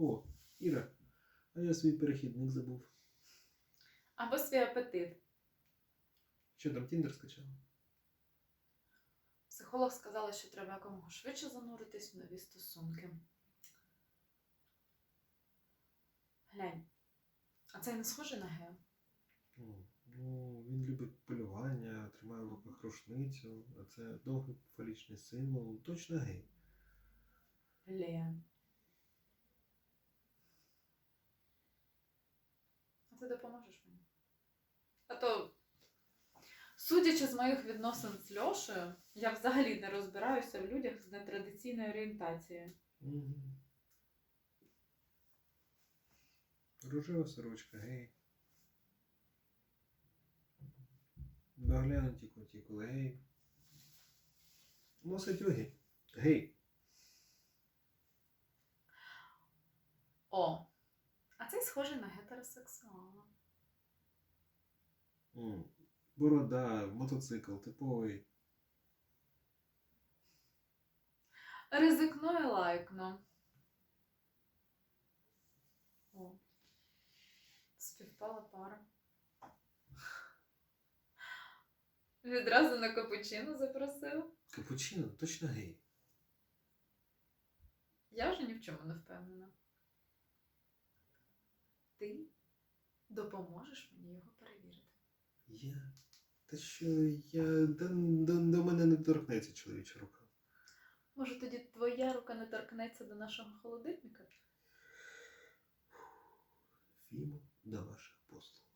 О, Іра, а я свій перехідник забув. Або свій апетит. Що там Тіндер скачав? Психолог сказала, що треба якомога швидше зануритись в нові стосунки. Глянь, а це не схоже на гео? Ну, він любить полювання, тримає в руках рушницю, а це довгий фалічний символ. Точно гей. Лен. Ти допоможеш мені? А то, судячи з моїх відносин з Льошею, я взагалі не розбираюся в людях з нетрадиційною орієнтацією. Мгм. Рожева сорочка, гей. Доглянуті кутікули, гей. Носить огі. Гей. О, а цей схожий на гетеросексуала. М, Борода, мотоцикл, типовий. Ризикну і лайкну. О. Співпала пара. Відразу на капучино запросив. Капучино, точно гей. Я вже ні в чому не впевнена. Ти допоможеш мені його перевірити. Я. Та що я. До, до, до мене не торкнеться чоловіча рука. Може, тоді твоя рука не торкнеться до нашого холодильника? Фімо до ваших послуг.